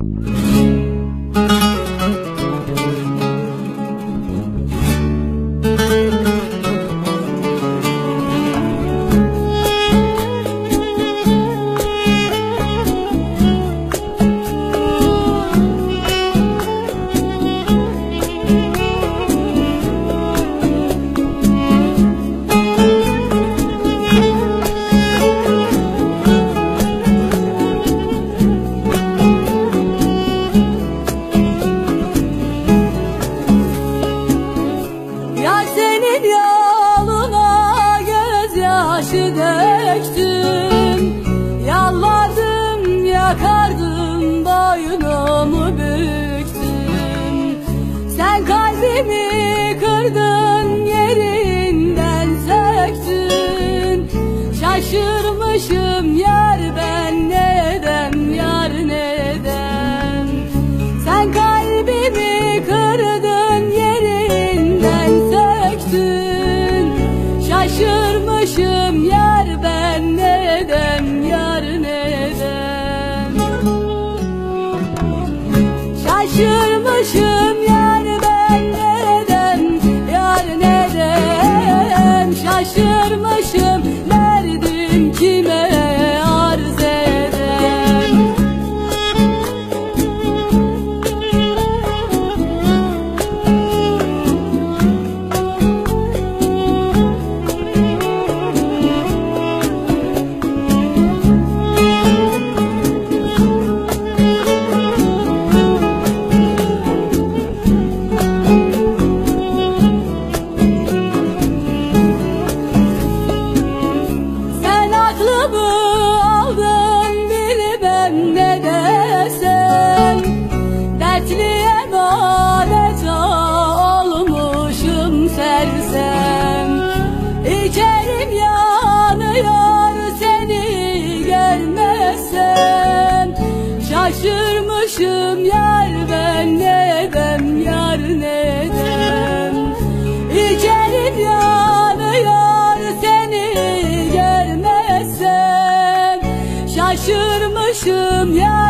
Música döktüm Yalvardım yakardım boynumu büktüm Şaşırmışım Şaşırmışım yar ben neden yar neden? İçerim yanıyor seni görmezsem Şaşırmışım yar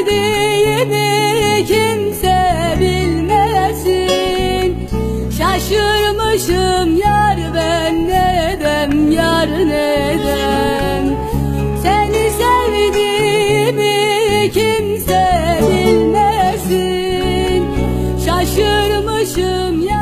gittiğimi kimse bilmesin. Şaşırmışım yar ben nedem yar nedem Seni sevdiğimi kimse bilmesin. Şaşırmışım yar